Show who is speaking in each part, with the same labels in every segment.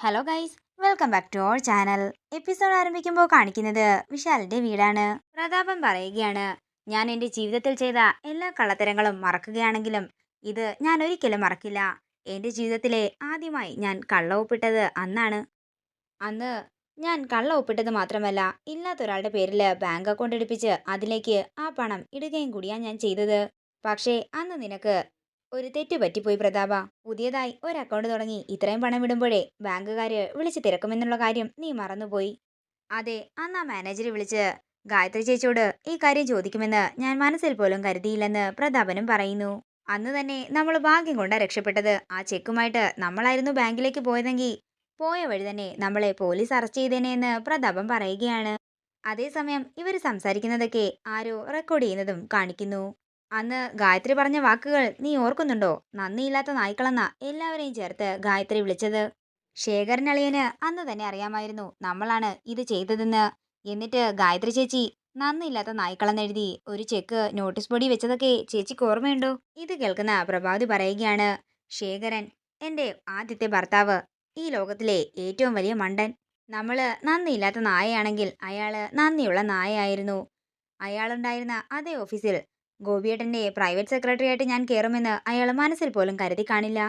Speaker 1: Hello guys welcome back to our channel episode ആരംഭിക്കുമ്പോൾ കാണിക്കുന്നത് വിശാലിന്റെ വീടാണ്. പ്രതാപം പറയുകയാണ് ഞാൻ എന്റെ ജീവിതത്തിൽ ചെയ്ത എല്ലാ കള്ളത്തരങ്ങളും മറക്കുകയാണെങ്കിലും ഇത് ഞാൻ ഒരിക്കലും മറക്കില്ല. എന്റെ ജീവിതത്തിലെ ആദ്യമായി ഞാൻ കള്ള ഒപ്പിട്ടത് അന്നാണ്. അന്ന് ഞാൻ കള്ള ഒപ്പിട്ടത് മാത്രമല്ല ഇല്ലാത്തൊരാളുടെ പേരിൽ ബാങ്ക് അക്കൗണ്ട് എടുപ്പിച്ച് അതിലേക്ക് ആ പണം ഇടുകയും കൂടിയാണ് ഞാൻ ചെയ്തത്. പക്ഷേ അന്ന് നിനക്ക് ഒരു തെറ്റ് പറ്റിപ്പോയി പ്രതാപ. പുതിയതായി ഒരു അക്കൗണ്ട് തുടങ്ങി. ഇത്രയും പണം ഇടുമ്പോഴേ ബാങ്കുകാര് വിളിച്ച് തിരക്കുമെന്നുള്ള കാര്യം നീ മറന്നുപോയി. അതെ അന്ന് ആ മാനേജറെ വിളിച്ച് ഗായത്രി ചേച്ചിയോട് ഈ കാര്യം ചോദിക്കുമെന്ന് ഞാൻ മനസ്സിൽ പോലും കരുതിയില്ലെന്ന് പ്രതാപനും പറയുന്നു. അന്ന് തന്നെ നമ്മൾ ഭാഗ്യം കൊണ്ടാ രക്ഷപ്പെട്ടത്. ആ ചെക്കുമായിട്ട് നമ്മളായിരുന്നു ബാങ്കിലേക്ക് പോയതെങ്കിൽ പോയ വഴി തന്നെ നമ്മളെ പോലീസ് അറസ്റ്റ് ചെയ്തേനെ എന്ന് പ്രതാപം പറയുകയാണ്. അതേസമയം ഇവർ സംസാരിക്കുന്നതൊക്കെ ആരോ റെക്കോർഡ് ചെയ്യുന്നതും കാണിക്കുന്നു. അന്ന് ഗായത്രി പറഞ്ഞ വാക്കുകൾ നീ ഓർക്കുന്നുണ്ടോ? നന്ദിയില്ലാത്ത നായ്ക്കളെന്ന എല്ലാവരെയും ചേർത്ത് ഗായത്രി വിളിച്ചത്. ശേഖരൻ അളിയന് അന്ന് തന്നെ അറിയാമായിരുന്നു നമ്മളാണ് ഇത് ചെയ്തതെന്ന്. എന്നിട്ട് ഗായത്രി ചേച്ചി നന്ദിയില്ലാത്ത നായ്ക്കളെന്നെഴുതി ഒരു ചെക്ക് നോട്ടീസ് ബോർഡിൽ വെച്ചതൊക്കെ ചേച്ചിക്ക് ഓർമ്മയുണ്ടോ? ഇത് കേൾക്കുന്ന പ്രഭാതി പറയുകയാണ് ശേഖരൻ എന്റെ ആദ്യത്തെ ഭർത്താവ് ഈ ലോകത്തിലെ ഏറ്റവും വലിയ മണ്ടൻ. നമ്മൾ നന്ദിയില്ലാത്ത നായയാണെങ്കിൽ അയാൾ നന്ദിയുള്ള നായയായിരുന്നു. അയാളുണ്ടായിരുന്ന അതേ ഓഫീസിൽ ഗോപിയേട്ടന്റെ പ്രൈവറ്റ് സെക്രട്ടറി ആയിട്ട് ഞാൻ കയറുമെന്ന് അയാൾ മനസ്സിൽ പോലും കരുതി കാണില്ല.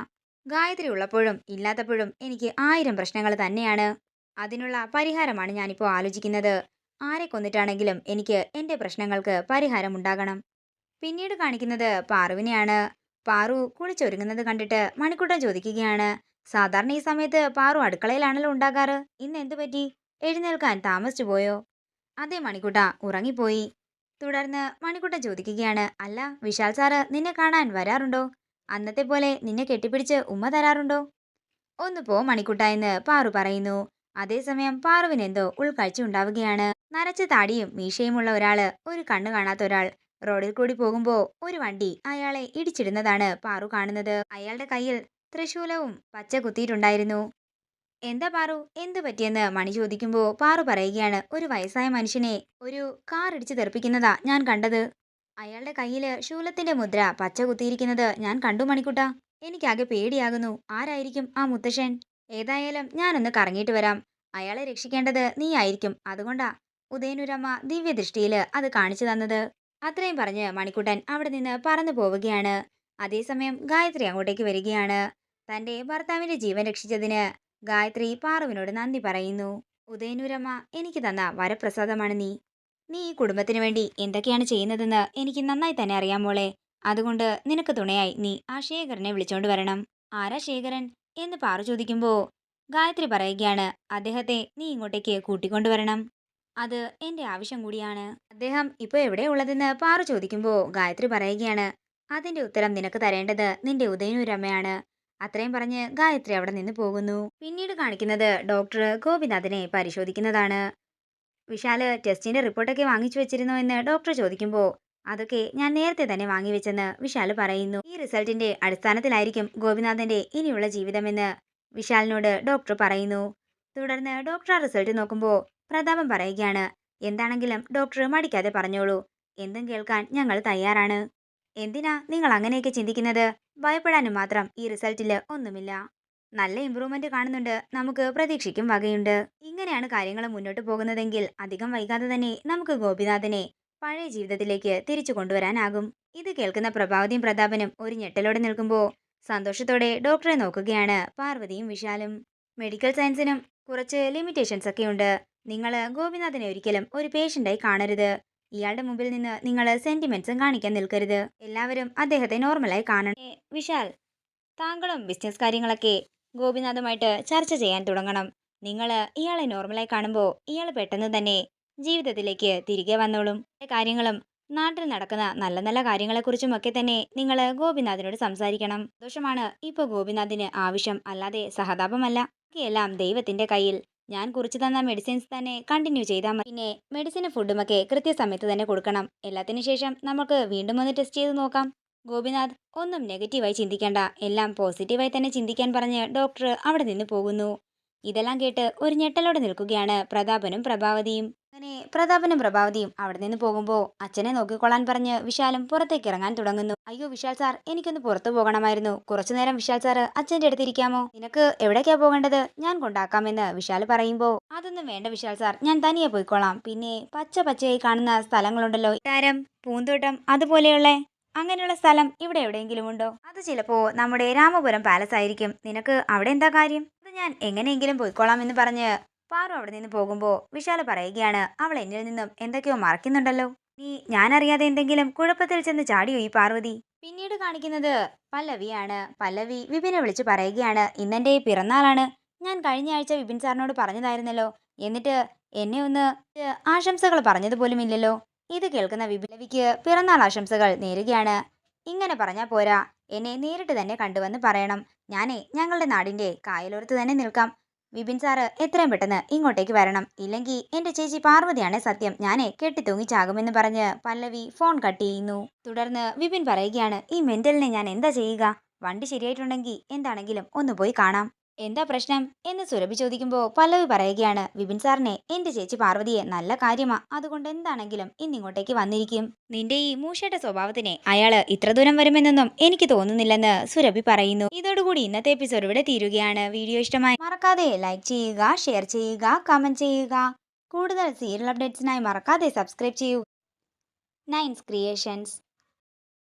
Speaker 1: ഗായത്രി ഉള്ളപ്പോഴും ഇല്ലാത്തപ്പോഴും എനിക്ക് ആയിരം പ്രശ്നങ്ങൾ തന്നെയാണ്. അതിനുള്ള പരിഹാരമാണ് ഞാനിപ്പോൾ ആലോചിക്കുന്നത്. ആരെ കൊന്നിട്ടാണെങ്കിലും എനിക്ക് എന്റെ പ്രശ്നങ്ങൾക്ക് പരിഹാരം ഉണ്ടാകണം. പിന്നീട് കാണിക്കുന്നത് പാറുവിനെയാണ്. പാറു കുളിച്ചൊരുങ്ങുന്നത് കണ്ടിട്ട് മണിക്കുട്ടൻ ചോദിക്കുകയാണ്. സാധാരണ ഈ സമയത്ത് പാറു അടുക്കളയിലാണല്ലോ ഉണ്ടാകാറ്. ഇന്ന് എന്തു പറ്റി എഴുന്നേൽക്കാൻ താമസിച്ചു പോയോ അതെ മണിക്കുട്ട ഉറങ്ങിപ്പോയി. തുടർന്ന് മണിക്കുട്ടൻ ചോദിക്കുകയാണ് അല്ല വിശാൽ സാറ് നിന്നെ കാണാൻ വരാറുണ്ടോ? അന്നത്തെ പോലെ നിന്നെ കെട്ടിപ്പിടിച്ച് ഉമ്മ തരാറുണ്ടോ? ഒന്ന് പോ മണിക്കുട്ട എന്ന് പാറു പറയുന്നു. അതേസമയം പാറുവിന് എന്തോ ഉൾക്കാഴ്ച ഉണ്ടാവുകയാണ്. നരച്ച താടിയും മീശയുമുള്ള ഒരാൾ ഒരു കണ്ണു കാണാത്ത ഒരാൾ റോഡിൽ കൂടി പോകുമ്പോ ഒരു വണ്ടി അയാളെ ഇടിച്ചിടുന്നതാണ് പാറു കാണുന്നത്. അയാളുടെ കയ്യിൽ തൃശൂലവും പച്ച കുത്തിയിട്ടുണ്ടായിരുന്നു. എന്താ പാറു? എന്തു പറ്റിയെന്ന് മണി ചോദിക്കുമ്പോൾ പാറു പറയുകയാണ് ഒരു വയസ്സായ മനുഷ്യനെ ഒരു കാർ ഇടിച്ച് തെറിപ്പിക്കുന്നതാ ഞാൻ കണ്ടത്. അയാളുടെ കയ്യിൽ ശൂലത്തിന്റെ മുദ്ര പച്ച കുത്തിയിരിക്കുന്നത് ഞാൻ കണ്ടു മണിക്കുട്ട. എനിക്കാകെ പേടിയാകുന്നു. ആരായിരിക്കും ആ മുത്തശ്ശൻ? ഏതായാലും ഞാനൊന്ന് കറങ്ങിയിട്ട് വരാം. അയാളെ രക്ഷിക്കേണ്ടത് നീ ആയിരിക്കും അതുകൊണ്ടാ ഉദയനുരമ്മ ദിവ്യദൃഷ്ടിയിൽ അത് കാണിച്ചു തന്നത്. അത്രയും പറഞ്ഞ് മണിക്കുട്ടൻ അവിടെ നിന്ന് പറന്നു പോവുകയാണ്. അതേസമയം ഗായത്രി അങ്ങോട്ടേക്ക് വരികയാണ്. തന്റെ ഭർത്താവിന്റെ ജീവൻ രക്ഷിച്ചതിന് ഗായത്രി പാറുവിനോട് നന്ദി പറയുന്നു. ഉദയനൂരമ്മ എനിക്ക് തന്ന വരപ്രസാദമാണ് നീ. നീ ഈ കുടുംബത്തിന് വേണ്ടി എന്തൊക്കെയാണ് ചെയ്യുന്നതെന്ന് എനിക്ക് നന്നായി തന്നെ അറിയാം മോളെ. അതുകൊണ്ട് നിനക്ക് തുണയായി നീ ആ ശേഖരനെ വിളിച്ചോണ്ട് വരണം. ആരാ ശേഖരൻ? എന്ന് പാറു ചോദിക്കുമ്പോൾ ഗായത്രി പറയുകയാണ് അദ്ദേഹത്തെ നീ ഇങ്ങോട്ടേക്ക് കൂട്ടിക്കൊണ്ടുവരണം അത് എന്റെ ആവശ്യം കൂടിയാണ്. അദ്ദേഹം ഇപ്പൊ എവിടെ ഉള്ളതെന്ന്? പാറു ചോദിക്കുമ്പോ ഗായത്രി പറയുകയാണ് അതിന്റെ ഉത്തരം നിനക്ക് തരേണ്ടത് നിന്റെ ഉദയനൂരമ്മയാണ്. അത്രയും പറഞ്ഞ് ഗായത്രി അവിടെ നിന്ന് പോകുന്നു. പിന്നീട് കാണിക്കുന്നത് ഡോക്ടർ ഗോപിനാഥിനെ പരിശോധിക്കുന്നതാണ്. വിശാൽ ടെസ്റ്റിന്റെ റിപ്പോർട്ടൊക്കെ വാങ്ങിച്ചു വെച്ചിരുന്നോ എന്ന് ഡോക്ടർ ചോദിക്കുമ്പോൾ അതൊക്കെ ഞാൻ നേരത്തെ തന്നെ വാങ്ങിവെച്ചെന്ന് വിശാൽ പറയുന്നു. ഈ റിസൾട്ടിന്റെ അടിസ്ഥാനത്തിലായിരിക്കും ഗോപിനാഥന്റെ ഇനിയുള്ള ജീവിതമെന്ന് വിശാലിനോട് ഡോക്ടർ പറയുന്നു. തുടർന്ന് ഡോക്ടർ ആ റിസൾട്ട് നോക്കുമ്പോൾ പ്രതാപം പറയുകയാണ് എന്താണെങ്കിലും ഡോക്ടർ മടിക്കാതെ പറഞ്ഞോളൂ. എന്തും കേൾക്കാൻ ഞങ്ങൾ തയ്യാറാണ്. എന്തിനാ നിങ്ങൾ അങ്ങനെയൊക്കെ ചിന്തിക്കുന്നത്? ഭയപ്പെടാനും മാത്രം ഈ റിസൾട്ടിൽ ഒന്നുമില്ല. നല്ല ഇമ്പ്രൂവ്മെന്റ് കാണുന്നുണ്ട്. നമുക്ക് പ്രതീക്ഷിക്കും വകയുണ്ട്. ഇങ്ങനെയാണ് കാര്യങ്ങൾ മുന്നോട്ട് പോകുന്നതെങ്കിൽ അധികം വൈകാതെ തന്നെ നമുക്ക് ഗോപിനാഥനെ പഴയ ജീവിതത്തിലേക്ക് തിരിച്ചു കൊണ്ടുവരാനാകും. ഇത് കേൾക്കുന്ന പ്രഭാവതിയും പ്രതാപനും ഒരു ഞെട്ടലോടെ നിൽക്കുമ്പോൾ സന്തോഷത്തോടെ ഡോക്ടറെ നോക്കുകയാണ് പാർവതിയും വിശാലും. മെഡിക്കൽ സയൻസിനും കുറച്ച് ലിമിറ്റേഷൻസ് ഒക്കെ ഉണ്ട് നിങ്ങൾ ഗോപിനാഥനെ ഒരിക്കലും ഒരു പേഷ്യന്റായി കാണരുത്. ഇയാളുടെ മുമ്പിൽ നിന്ന് നിങ്ങൾ സെന്റിമെന്റ്സും കാണിക്കാൻ നിൽക്കരുത്. എല്ലാവരും അദ്ദേഹത്തെ നോർമലായി കാണണം. വിശാൽ താങ്കളും ബിസിനസ് കാര്യങ്ങളൊക്കെ ഗോപിനാഥുമായിട്ട് ചർച്ച ചെയ്യാൻ തുടങ്ങണം. നിങ്ങൾ ഇയാളെ നോർമലായി കാണുമ്പോൾ ഇയാൾ പെട്ടെന്ന് തന്നെ ജീവിതത്തിലേക്ക് തിരികെ വന്നോളും. കാര്യങ്ങളും നാട്ടിൽ നടക്കുന്ന നല്ല നല്ല കാര്യങ്ങളെക്കുറിച്ചും ഒക്കെ തന്നെ നിങ്ങൾ ഗോപിനാഥിനോട് സംസാരിക്കണം. ദോഷമാണ് ഇപ്പോൾ ഗോപിനാഥിന് ആവശ്യം. അല്ലാതെ സഹതാപമല്ല. എല്ലാം ദൈവത്തിന്റെ കയ്യിൽ. ഞാൻ കുറിച്ചു തന്ന മെഡിസിൻസ് തന്നെ കണ്ടിന്യൂ ചെയ്താൽ മതി. പിന്നെ മെഡിസിനും ഫുഡുമൊക്കെ കൃത്യസമയത്ത് തന്നെ കൊടുക്കണം. എല്ലാത്തിനു ശേഷം നമുക്ക് വീണ്ടും ഒന്ന് ടെസ്റ്റ് ചെയ്ത് നോക്കാം. ഗോപിനാഥ് ഒന്നും നെഗറ്റീവായി ചിന്തിക്കേണ്ട. എല്ലാം പോസിറ്റീവായി തന്നെ ചിന്തിക്കാൻ പറഞ്ഞ് ഡോക്ടർ അവിടെ നിന്ന് പോകുന്നു. ഇതെല്ലാം കേട്ട് ഒരു ഞെട്ടലോടെ നിൽക്കുകയാണ് പ്രതാപനും പ്രഭാവതിയും. അങ്ങനെ പ്രതാപനും പ്രഭാവതിയും അവിടെ നിന്ന് പോകുമ്പോൾ അച്ഛനെ നോക്കിക്കൊള്ളാൻ പറഞ്ഞ് വിശാലും പുറത്തേക്ക് ഇറങ്ങാൻ തുടങ്ങുന്നു. അയ്യോ വിശാൽ സാർ എനിക്കൊന്ന് പുറത്തു പോകണമായിരുന്നു. കുറച്ചു നേരം വിശാൽ സാർ അച്ഛന്റെ അടുത്തിരിക്കാമോ? നിനക്ക് എവിടേക്കാ പോകേണ്ടത്? ഞാൻ കൊണ്ടാക്കാമെന്ന് വിശാൽ പറയുമ്പോൾ അതൊന്നും വേണ്ട വിശാൽ സാർ ഞാൻ തനിയെ പോയിക്കോളാം പിന്നെ പച്ച പച്ചയായി കാണുന്ന സ്ഥലങ്ങളുണ്ടല്ലോ. താരം പൂന്തോട്ടം? അതുപോലെയുള്ള? അങ്ങനെയുള്ള സ്ഥലം ഇവിടെ എവിടെയെങ്കിലും ഉണ്ടോ? അത് ചിലപ്പോ നമ്മുടെ രാമപുരം പാലസ് ആയിരിക്കും. നിനക്ക് അവിടെ എന്താ കാര്യം? അത് ഞാൻ എങ്ങനെയെങ്കിലും പോയിക്കോളാം എന്ന് പറഞ്ഞ് പാറു അവിടെ നിന്ന് പോകുമ്പോൾ വിശാല പറയുകയാണ് അവൾ എന്നിൽ നിന്നും എന്തൊക്കെയോ മറക്കുന്നുണ്ടല്ലോ നീ ഞാനറിയാതെ എന്തെങ്കിലും കുഴപ്പത്തിൽ ചെന്ന് ചാടിയോ ഈ പാർവതി? പിന്നീട് കാണിക്കുന്നത് പല്ലവിയാണ്. പല്ലവി വിപിനെ വിളിച്ച് പറയുകയാണ് ഇന്നെന്റെ പിറന്നാളാണ്. ഞാൻ കഴിഞ്ഞ ആഴ്ച വിപിൻ സാറിനോട് പറഞ്ഞതായിരുന്നല്ലോ. എന്നിട്ട് എന്നെ ഒന്ന് ആശംസകൾ പറഞ്ഞതുപോലും ഇല്ലല്ലോ ഇത് കേൾക്കുന്ന വിപിലവിക്ക് പിറന്നാൾ ആശംസകൾ നേരുകയാണ്. ഇങ്ങനെ പറഞ്ഞാൽ പോരാ. എന്നെ നേരിട്ട് തന്നെ കണ്ടുവന്ന് പറയണം. ഞാനേ ഞങ്ങളുടെ നാടിന്റെ കായലോരത്ത് തന്നെ നിൽക്കാം. വിപിൻ സാറ് എത്രയും പെട്ടെന്ന് ഇങ്ങോട്ടേക്ക് വരണം. ഇല്ലെങ്കിൽ എന്റെ ചേച്ചി പാർവതിയാണ് സത്യം. ഞാനെ കെട്ടിത്തൂങ്ങിച്ചാകുമെന്ന് പറഞ്ഞ് പല്ലവി ഫോൺ കട്ട് ചെയ്യുന്നു. തുടർന്ന് വിപിൻ പറയുകയാണ് ഈ മെന്റലിനെ ഞാൻ എന്താ ചെയ്യുക? വണ്ടി ശരിയായിട്ടുണ്ടെങ്കിൽ എന്താണെങ്കിലും ഒന്ന് പോയി കാണാം. എന്താ പ്രശ്നം എന്ന് സുരഭി ചോദിക്കുമ്പോൾ പല്ലവി പറയുകയാണ് വിപിൻ സാറിനെ എന്റെ ചേച്ചി പാർവതിയെ നല്ല കാര്യമാ അതുകൊണ്ട് എന്താണെങ്കിലും ഇന്നിങ്ങോട്ടേക്ക് വന്നിരിക്കും. നിന്റെ ഈ മൂഷയുടെ സ്വഭാവത്തിനെ അയാൾ ഇത്ര ദൂരം വരുമെന്നൊന്നും എനിക്ക് തോന്നുന്നില്ലെന്ന് സുരഭി പറയുന്നു. ഇതോടുകൂടി ഇന്നത്തെ എപ്പിസോഡ് ഇവിടെ തീരുകയാണ്. വീഡിയോ ഇഷ്ടമായി മറക്കാതെ ലൈക്ക് ചെയ്യുക ഷെയർ ചെയ്യുക കമന്റ് ചെയ്യുക. കൂടുതൽ സീരിയൽ അപ്ഡേറ്റ്സിനായി മറക്കാതെ സബ്സ്ക്രൈബ് ചെയ്യൂ. Nines creations